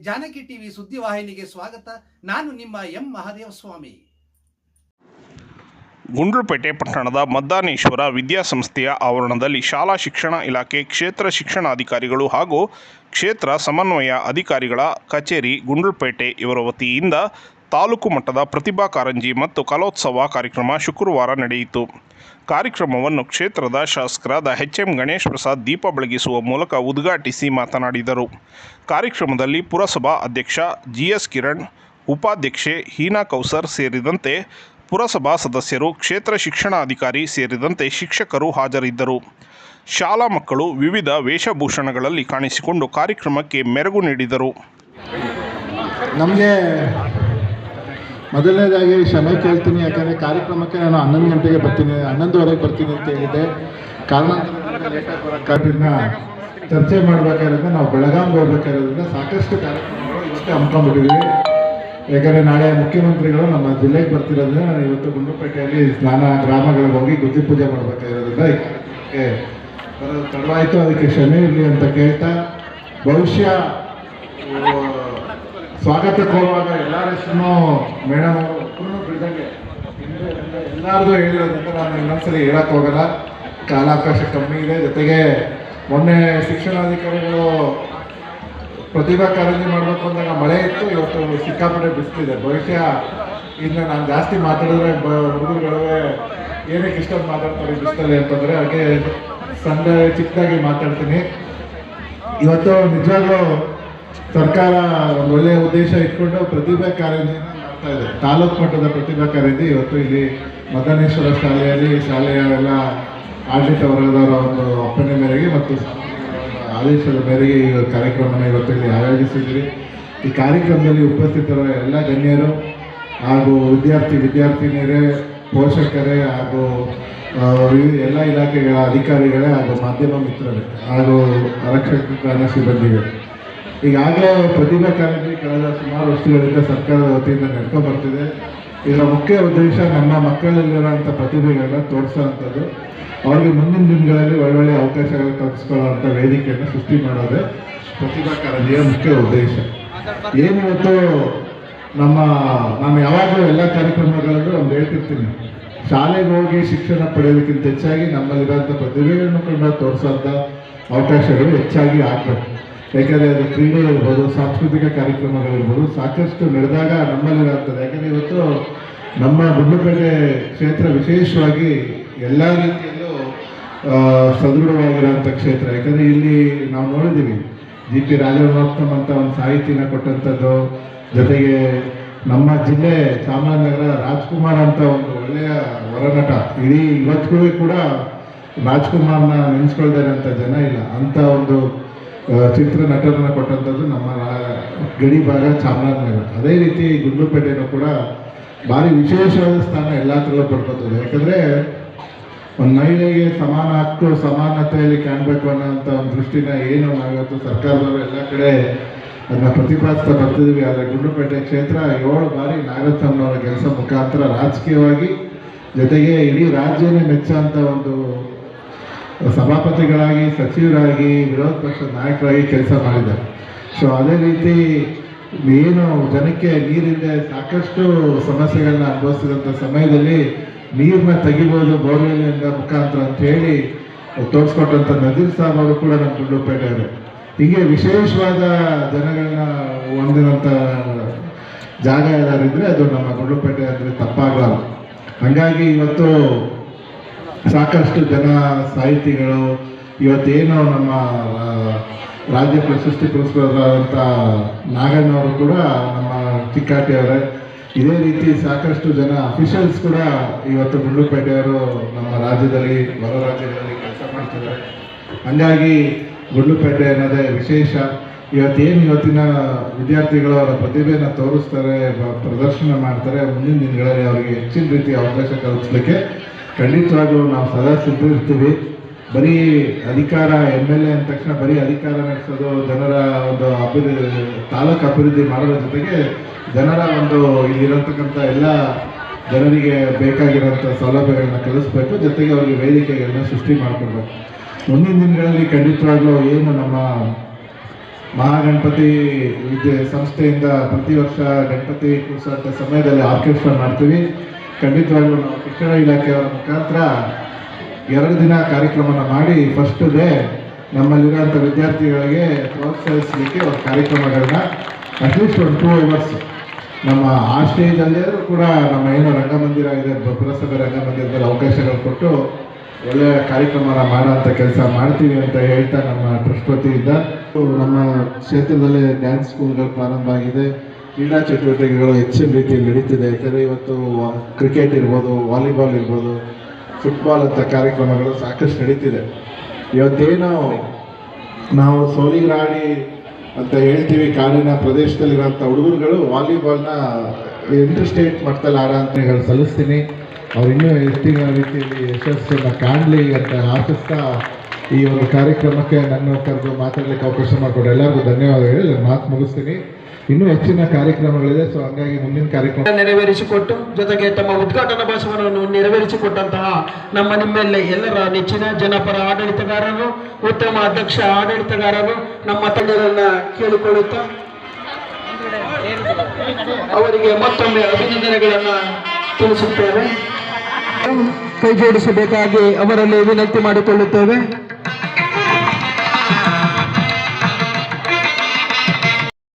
Janaki TV ಸುದ್ದಿವಾಹಿನಿಗೆ ಸ್ವಾಗತ. ನಾನು ನಿಮ್ಮ ಎಂ ಮಹಾದೇವ ಸ್ವಾಮಿ. ಗುಂಡ್ಲುಪೇಟೆ ಪಟ್ಟಣದ ಮದ್ದಾನೇಶ್ವರ ವಿದ್ಯಾಸಂಸ್ಥೆಯ ಆವರಣದಲ್ಲಿ ಶಾಲಾ ಶಿಕ್ಷಣ ಇಲಾಖೆ ಕ್ಷೇತ್ರ ಶಿಕ್ಷಣಾಧಿಕಾರಿಗಳು ಹಾಗೂ ಕ್ಷೇತ್ರ ಸಮನ್ವಯ ಅಧಿಕಾರಿಗಳ ಕಚೇರಿ ಗುಂಡ್ಲುಪೇಟೆ ಇವರ ವತಿಯಿಂದ ತಾಲೂಕು ಮಟ್ಟದ ಪ್ರತಿಭಾ ಕಾರಂಜಿ ಮತ್ತು ಕಲೋತ್ಸವ ಕಾರ್ಯಕ್ರಮ ಶುಕ್ರವಾರ ನಡೆಯಿತು. ಕಾರ್ಯಕ್ರಮವನ್ನು ಕ್ಷೇತ್ರದ ಶಾಸಕರಾದ ಎಚ್ ಎಂ ಗಣೇಶ್ ಪ್ರಸಾದ್ ದೀಪ ಬೆಳಗಿಸುವ ಮೂಲಕ ಉದ್ಘಾಟಿಸಿ ಮಾತನಾಡಿದರು. ಕಾರ್ಯಕ್ರಮದಲ್ಲಿ ಪುರಸಭಾ ಅಧ್ಯಕ್ಷ ಜಿ ಎಸ್ ಕಿರಣ್, ಉಪಾಧ್ಯಕ್ಷೆ ಹೀನಾ ಕೌಸರ್ ಸೇರಿದಂತೆ ಪುರಸಭಾ ಸದಸ್ಯರು, ಕ್ಷೇತ್ರ ಶಿಕ್ಷಣಾಧಿಕಾರಿ ಸೇರಿದಂತೆ ಶಿಕ್ಷಕರು ಹಾಜರಿದ್ದರು. ಶಾಲಾ ಮಕ್ಕಳು ವಿವಿಧ ವೇಷಭೂಷಣಗಳಲ್ಲಿ ಕಾಣಿಸಿಕೊಂಡು ಕಾರ್ಯಕ್ರಮಕ್ಕೆ ಮೆರುಗು ನೀಡಿದರು. ನಮಗೆ ಮೊದಲನೇದಾಗಿ ಕ್ಷಮೆ ಕೇಳ್ತೀನಿ ಯಾಕಂದರೆ ಕಾರ್ಯಕ್ರಮಕ್ಕೆ ನಾನು ಹನ್ನೊಂದು ಗಂಟೆಗೆ ಬರ್ತೀನಿ ಹನ್ನೊಂದುವರೆಗೆ ಬರ್ತೀನಿ ಅಂತ ಹೇಳಿದ್ದೆ. ಕಾರಣ ಲೇಟಾಗಿ ಚರ್ಚೆ ಮಾಡಬೇಕಾದ್ರಿಂದ ನಾವು ಬೆಳಗಾವಿಗೆ ಹೋಗ್ಬೇಕಾದ್ರಿಂದ ಸಾಕಷ್ಟು ಕಾರ್ಯಕ್ರಮಗಳು ಇವತ್ತೇ ಹಮ್ಮಿಕೊಂಡ್ಬಿಟ್ಟಿದ್ವಿ. ಯಾಕಂದರೆ ನಾಳೆ ಮುಖ್ಯಮಂತ್ರಿಗಳು ನಮ್ಮ ಜಿಲ್ಲೆಗೆ ಬರ್ತಿರೋದ್ರಿಂದ ನಾನು ಇವತ್ತು ಗುಂಡ್ಲುಪೇಟೆಯಲ್ಲಿ ಸ್ನಾನ ಗ್ರಾಮಗಳಿಗೆ ಹೋಗಿ ಗುದ್ದಿ ಪೂಜೆ ಮಾಡಬೇಕಾಗಿರೋದ್ರಿಂದ ಬರೋದು ತಡವಾಯಿತು ಅದಕ್ಕೆ ಕ್ಷಮೆ ಇರಲಿ ಅಂತ ಕೇಳ್ತಾ ಆ, ಸ್ವಾಗತಕ್ಕೆ ಹೋಗುವಾಗ ಎಲ್ಲರಷ್ಟು ಮೇಡಮ್ ಅವರು ಬಿಡ್ದಂಗೆ. ಎಲ್ಲಾರ್ದು ಹೇಳಿರೋದ್ರಿಂದ ನಾನು ಇನ್ನೊಂದ್ಸಲಿ ಹೇಳಕ್ ಹೋಗಲ್ಲ. ಕಾಲಾವಕಾಶ ಕಮ್ಮಿ ಇದೆ. ಜೊತೆಗೆ ಮೊನ್ನೆ ಶಿಕ್ಷಣಾಧಿಕಾರಿಗಳು ಪ್ರತಿಭಾ ಕಾರಂಜಿ ಮಾಡಬೇಕು ಅಂದಾಗ ಮಳೆ ಇತ್ತು. ಇವತ್ತು ಸಿಕ್ಕಾಪಟ್ಟೆ ಬಿಸ್ತಿದೆ. ಬಹುಶಃ ಇನ್ನು ನಾನು ಜಾಸ್ತಿ ಮಾತಾಡಿದ್ರೆ ಬ ಏನಕ್ಕೆ ಇಷ್ಟ ಮಾತಾಡ್ತಾರೆ ಬಿಸ್ತಲ್ಲಿ ಅಂತಂದರೆ ಹಾಗೆ ಸಣ್ಣ ಚಿಕ್ಕದಾಗಿ ಮಾತಾಡ್ತೀನಿ. ಇವತ್ತು ನಿಜವಾಗ್ಲೂ ಸರ್ಕಾರ ಒಂದು ಒಳ್ಳೆಯ ಉದ್ದೇಶ ಇಟ್ಕೊಂಡು ಪ್ರತಿಭಾ ಕಾರಂಜಿನ ಮಾಡ್ತಾ ಇದೆ. ತಾಲೂಕು ಮಟ್ಟದ ಪ್ರತಿಭಾ ಕಾರಂಜಿ ಇವತ್ತು ಇಲ್ಲಿ ಮದನೇಶ್ವರ ಶಾಲೆಯಲ್ಲಿ ಶಾಲೆಯ ಎಲ್ಲ ಆಡಳಿತ ವರ್ಗದವರ ಒಂದು ಅಪ್ಪಣೆ ಮೇರೆಗೆ ಮತ್ತು ಆದೇಶದ ಮೇರೆಗೆ ಈ ಕಾರ್ಯಕ್ರಮನ ಇವತ್ತು ಇಲ್ಲಿ ಆಯೋಜಿಸಿದ್ರಿ ಈ ಕಾರ್ಯಕ್ರಮದಲ್ಲಿ ಉಪಸ್ಥಿತರ ಎಲ್ಲ ಗಣ್ಯರು ಹಾಗೂ ವಿದ್ಯಾರ್ಥಿ ವಿದ್ಯಾರ್ಥಿನಿಯರೇ, ಪೋಷಕರೇ ಹಾಗೂ ಎಲ್ಲ ಇಲಾಖೆಗಳ ಅಧಿಕಾರಿಗಳೇ ಹಾಗೂ ಮಾಧ್ಯಮ ಮಿತ್ರರೇ ಹಾಗೂ ಆರಕ್ಷಕ ಸಿಬ್ಬಂದಿಗಳು ಈಗಾಗಲೇ ಪ್ರತಿಭಾ ಕಾರಂಜಿ ಕಳೆದ ಸುಮಾರು ವರ್ಷಗಳಿಂದ ಸರ್ಕಾರದ ವತಿಯಿಂದ ನಡ್ಕೊಂಡು ಬರ್ತಿದೆ. ಇದರ ಮುಖ್ಯ ಉದ್ದೇಶ ನಮ್ಮ ಮಕ್ಕಳಲ್ಲಿರುವಂಥ ಪ್ರತಿಭೆಗಳನ್ನ ತೋರಿಸೋವಂಥದ್ದು. ಅವ್ರಿಗೆ ಮುಂದಿನ ದಿನಗಳಲ್ಲಿ ಒಳ್ಳೊಳ್ಳೆ ಅವಕಾಶಗಳು ಕಲ್ಪಿಸ್ಕೊಳ್ಳೋವಂಥ ವೇದಿಕೆಯನ್ನು ಸೃಷ್ಟಿ ಮಾಡೋದೇ ಪ್ರತಿಭಾ ಕಾರಂಜಿಯ ಮುಖ್ಯ ಉದ್ದೇಶ. ಏನಿವತ್ತು ನಮ್ಮ, ನಾನು ಯಾವಾಗಲೂ ಎಲ್ಲ ಕಾರ್ಯಕ್ರಮಗಳಲ್ಲೂ ಒಂದು ಹೇಳ್ತಿರ್ತೀನಿ. ಶಾಲೆಗೆ ಹೋಗಿ ಶಿಕ್ಷಣ ಪಡೆಯೋದಕ್ಕಿಂತ ಹೆಚ್ಚಾಗಿ ನಮ್ಮಲ್ಲಿರೋಂಥ ಪ್ರತಿಭೆಗಳನ್ನು ಕೂಡ ತೋರಿಸೋಂಥ ಅವಕಾಶಗಳು ಹೆಚ್ಚಾಗಿ ಆಗಬೇಕು. ಯಾಕಂದರೆ ಅದು ಕ್ರೀಡೆ ಇರ್ಬೋದು ಸಾಂಸ್ಕೃತಿಕ ಕಾರ್ಯಕ್ರಮಗಳಿರ್ಬೋದು, ಸಾಕಷ್ಟು ನಡೆದಾಗ ನಮ್ಮಲ್ಲಿರುತ್ತದೆ ಯಾಕಂದರೆ ಇವತ್ತು ನಮ್ಮ ಗುಂಡ್ಲುಪೇಟೆ ಕ್ಷೇತ್ರ ವಿಶೇಷವಾಗಿ ಎಲ್ಲ ರೀತಿಯಲ್ಲೂ ಸದೃಢವಾಗಿರೋಂಥ ಕ್ಷೇತ್ರ. ಯಾಕಂದರೆ ಇಲ್ಲಿ ನಾವು ನೋಡಿದ್ದೀವಿ ಜಿ ಪಿ ರಾಜರತ್ನಂ ಅಂತ ಒಂದು ಸಾಹಿತಿನ ಕೊಟ್ಟಂಥದ್ದು, ಜೊತೆಗೆ ನಮ್ಮ ಜಿಲ್ಲೆ ಚಾಮರಾಜನಗರ ರಾಜ್ಕುಮಾರ್ ಅಂತ ಒಂದು ಒಳ್ಳೆಯ ಹೊರನಟ. ಇಡೀ ಇವತ್ತಿಗೂ ಕೂಡ ರಾಜ್ಕುಮಾರ್ನ ನೆನೆಸ್ಕೊಳ್ತಾರೆ ಅಂತ ಜನ ಇಲ್ಲ. ಅಂಥ ಒಂದು ಚಿತ್ರ ನಟರನ್ನ ಕೊಟ್ಟಂಥದ್ದು ನಮ್ಮ ಗಡಿ ಭಾಗ ಚಾಮರಾಜನಗರ. ಅದೇ ರೀತಿ ಗುಂಡ್ಲುಪೇಟೆನೂ ಕೂಡ ಭಾರಿ ವಿಶೇಷವಾದ ಸ್ಥಾನ ಎಲ್ಲ ಥರಲ್ಲೂ ಪಡ್ಕೊತದೆ ಯಾಕಂದರೆ ಒಂದು ಮಹಿಳೆಗೆ ಸಮಾನ ಹಕ್ಕು, ಸಮಾನತೆಯಲ್ಲಿ ಕಾಣಬೇಕು ಅನ್ನೋಂಥ ಒಂದು ದೃಷ್ಟಿನ ಏನು ನಾವಿವತ್ತು ಸರ್ಕಾರದವರು ಎಲ್ಲ ಕಡೆ ಅದನ್ನ ಪ್ರತಿಪಾದಿಸ್ತಾ ಬರ್ತಿದ್ವಿ ಆದರೆ ಗುಂಡ್ಲುಪೇಟೆ ಕ್ಷೇತ್ರ ಏಳು ಬಾರಿ ನಾಗರತ್ನವರ ಕೆಲಸ ಮುಖಾಂತರ ರಾಜಕೀಯವಾಗಿ ಜೊತೆಗೆ ಇಡೀ ರಾಜ್ಯನೇ ಮೆಚ್ಚೋಂಥ ಒಂದು ಸಭಾಪತಿಗಳಾಗಿ, ಸಚಿವರಾಗಿ, ವಿರೋಧ ಪಕ್ಷದ ನಾಯಕರಾಗಿ ಕೆಲಸ ಮಾಡಿದ್ದಾರೆ. ಸೊ ಅದೇ ರೀತಿ ಏನು ಜನಕ್ಕೆ ನೀರಿಲ್ಲದೆ ಸಾಕಷ್ಟು ಸಮಸ್ಯೆಗಳನ್ನ ಅನುಭವಿಸಿದಂಥ ಸಮಯದಲ್ಲಿ ನೀರನ್ನ ತೆಗಿಬೋದು ಬೋರ್ವೆಲ್ನಿಂದ ಮುಖಾಂತರ ಅಂತ ಹೇಳಿ ತೋರಿಸ್ಕೊಟ್ಟಂಥ ನದೀರ್ ಸಾಬ್ ಅವರು ಕೂಡ ನಮ್ಮ ಗುಂಡ್ಲುಪೇಟೆಯವರು ಹೀಗೆ ವಿಶೇಷವಾದ ಜನಗಳನ್ನ ಹೊಂದಿದಂಥ ಜಾಗ ಯಾರಿದ್ರೆ ಅದು ನಮ್ಮ ಗುಂಡ್ಲುಪೇಟೆ ಅಂದರೆ ತಪ್ಪಾಗಲ್ಲ. ಹಾಗಾಗಿ ಇವತ್ತು ಸಾಕಷ್ಟು ಜನ ಸಾಹಿತಿಗಳು ಇವತ್ತೇನು ನಮ್ಮ ರಾಜ್ಯ ಪ್ರಶಸ್ತಿ ಪುರಸ್ಕೃತರಾದಂಥ ನಾಗಣ್ಣವರು ಕೂಡ ನಮ್ಮ ಚಿಕ್ಕಾಟಿಯವರೇ. ಇದೇ ರೀತಿ ಸಾಕಷ್ಟು ಜನ ಅಫಿಷಿಯಲ್ಸ್ ಕೂಡ ಇವತ್ತು ಗುಂಡ್ಲುಪೇಟೆಯವರು ನಮ್ಮ ರಾಜ್ಯದಲ್ಲಿ ಹೊರ ರಾಜ್ಯಗಳಲ್ಲಿ ಕೆಲಸ ಮಾಡ್ತಿದ್ದಾರೆ. ಹಂಗಾಗಿ ಗುಂಡ್ಲುಪೇಟೆ ಅನ್ನೋದೇ ವಿಶೇಷ. ಇವತ್ತೇನು ಇವತ್ತಿನ ವಿದ್ಯಾರ್ಥಿಗಳು ಅವರ ಪ್ರತಿಭೆಯನ್ನು ತೋರಿಸ್ತಾರೆ ಪ್ರದರ್ಶನ ಮಾಡ್ತಾರೆ, ಮುಂದಿನ ದಿನಗಳಲ್ಲಿ ಅವರಿಗೆ ಹೆಚ್ಚಿನ ರೀತಿಯ ಅವಕಾಶ ಕಲ್ಪಿಸ್ಲಿಕ್ಕೆ ಖಂಡಿತವಾಗ್ಲೂ ನಾವು ಸದಾ ಸಿದ್ಧಿರ್ತೀವಿ ಬರೀ ಅಧಿಕಾರ ಎಂ ಎಲ್ ಎ ಅಂದ ತಕ್ಷಣ ಬರೀ ಅಧಿಕಾರ ನಡೆಸೋದು ಜನರ ಒಂದು ಅಭಿವೃದ್ಧಿ ತಾಲೂಕು ಅಭಿವೃದ್ಧಿ ಮಾಡೋದ್ರ ಜೊತೆಗೆ ಜನರ ಒಂದು ಇಲ್ಲಿರತಕ್ಕಂಥ ಎಲ್ಲ ಜನರಿಗೆ ಬೇಕಾಗಿರೋಂಥ ಸೌಲಭ್ಯಗಳನ್ನ ಕಲಿಸ್ಬೇಕು. ಜೊತೆಗೆ ಅವರಿಗೆ ವೇದಿಕೆಗಳನ್ನ ಸೃಷ್ಟಿ ಮಾಡಿಕೊಡ್ಬೇಕು. ಮುಂದಿನ ದಿನಗಳಲ್ಲಿ ಖಂಡಿತವಾಗ್ಲೂ ಏನು ನಮ್ಮ ಮಹಾಗಣಪತಿ ವಿದ್ಯೆ ಸಂಸ್ಥೆಯಿಂದ ಪ್ರತಿ ವರ್ಷ ಗಣಪತಿ ಕೂರಿಸುವಂಥ ಸಮಯದಲ್ಲಿ ಆರ್ಕೆಸ್ಟ್ರಾ ಮಾಡ್ತೀವಿ. ಖಂಡಿತವಾಗ್ಲೂ ನಾವು ಶಿಕ್ಷಣ ಇಲಾಖೆಯವರ ಮುಖಾಂತರ ಎರಡು ದಿನ ಕಾರ್ಯಕ್ರಮನ ಮಾಡಿ ಫಸ್ಟ್ ಡೇ ನಮ್ಮಲ್ಲಿರೋಂಥ ವಿದ್ಯಾರ್ಥಿಗಳಿಗೆ ಪ್ರೋತ್ಸಾಹಿಸಲಿಕ್ಕೆ ಒಂದು ಕಾರ್ಯಕ್ರಮಗಳನ್ನ ಅಟ್ಲೀಸ್ಟ್ ಒಂದು ಟೂ ಅವರ್ಸ್ ನಮ್ಮ ಆ ಕೂಡ ನಮ್ಮ ಏನು ರಂಗಮಂದಿರ ಇದೆ, ಪುರಸಭೆ ರಂಗಮಂದಿರದಲ್ಲಿ ಅವಕಾಶಗಳು ಕೊಟ್ಟು ಒಳ್ಳೆಯ ಕಾರ್ಯಕ್ರಮನ ಮಾಡೋಂಥ ಕೆಲಸ ಮಾಡ್ತೀವಿ ಅಂತ ಹೇಳ್ತಾ ನಮ್ಮ ಟ್ರಸ್ಟ್ ವತಿಯಿಂದ ನಮ್ಮ ಕ್ಷೇತ್ರದಲ್ಲೇ ಡ್ಯಾನ್ಸ್ ಸ್ಕೂಲ್ಗಳು ಪ್ರಾರಂಭ ಆಗಿದೆ. ಕ್ರೀಡಾ ಚಟುವಟಿಕೆಗಳು ಹೆಚ್ಚಿನ ರೀತಿಯಲ್ಲಿ ನಡೀತಿದೆ. ಯಾಕಂದರೆ ಇವತ್ತು ಕ್ರಿಕೆಟ್ ಇರ್ಬೋದು ವಾಲಿಬಾಲ್ ಇರ್ಬೋದು ಫುಟ್ಬಾಲ್ ಅಂತ ಕಾರ್ಯಕ್ರಮಗಳು ಸಾಕಷ್ಟು ನಡೀತಿದೆ. ಇವತ್ತೇನು ನಾವು ಸೋಲಿಗರಾಡಿ ಅಂತ ಹೇಳ್ತೀವಿ, ಕಾಡಿನ ಪ್ರದೇಶದಲ್ಲಿರೋಂಥ ಹುಡುಗರುಗಳು ವಾಲಿಬಾಲ್ನ ಇಂಟ್ರೆಸ್ಟೇಟ್ ಮಟ್ಟದಲ್ಲಿ ಅಂತ ಹೇಳಿ ಸಲ್ಲಿಸ್ತೀನಿ. ಅವ್ರು ಇನ್ನೂ ಹೆಚ್ಚಿನ ರೀತಿಯಲ್ಲಿ ಯಶಸ್ಸನ್ನು ಕಾಣಲಿ ಅಂತ ಆಶಿಸ್ತಾ ಈ ಒಂದು ಕಾರ್ಯಕ್ರಮಕ್ಕೆ ನನ್ನ ಕರೆದು ಮಾತಾಡಲಿಕ್ಕೆ ಅವಕಾಶ ಮಾಡಿಕೊಡು ಎಲ್ಲರಿಗೂ ಧನ್ಯವಾದ ಹೇಳಿ ಮಾತು ಮುಗಿಸ್ತೀನಿ. ಇನ್ನೂ ಹೆಚ್ಚಿನ ಕಾರ್ಯಕ್ರಮಗಳಿದೆ ಸೊ ಹಂಗಾಗಿ ಮುಂದಿನ ಕಾರ್ಯಕ್ರಮ ನೆರವೇರಿಸಿಕೊಟ್ಟು ಜೊತೆಗೆ ತಮ್ಮ ಉದ್ಘಾಟನಾ ಭಾಷಣವನ್ನು ನೆರವೇರಿಸಿಕೊಟ್ಟಂತಹ ನಮ್ಮ ನಿಮ್ಮೆಲ್ಲ ಎಲ್ಲರ ನೆಚ್ಚಿನ ಜನಪರ ಆಡಳಿತಗಾರರು ಉತ್ತಮ ಅಧ್ಯಕ್ಷ ಆಡಳಿತಗಾರರು ನಮ್ಮ ತಂಡರನ್ನ ಕೇಳಿಕೊಳ್ಳುತ್ತಾ ಅವರಿಗೆ ಮತ್ತೊಮ್ಮೆ ಅಭಿನಂದನೆಗಳನ್ನ ತಿಳಿಸುತ್ತೇವೆ. ಕೈ ಜೋಡಿಸಬೇಕಾಗಿ ಅವರಲ್ಲಿ ವಿನಂತಿ ಮಾಡಿಕೊಳ್ಳುತ್ತೇವೆ.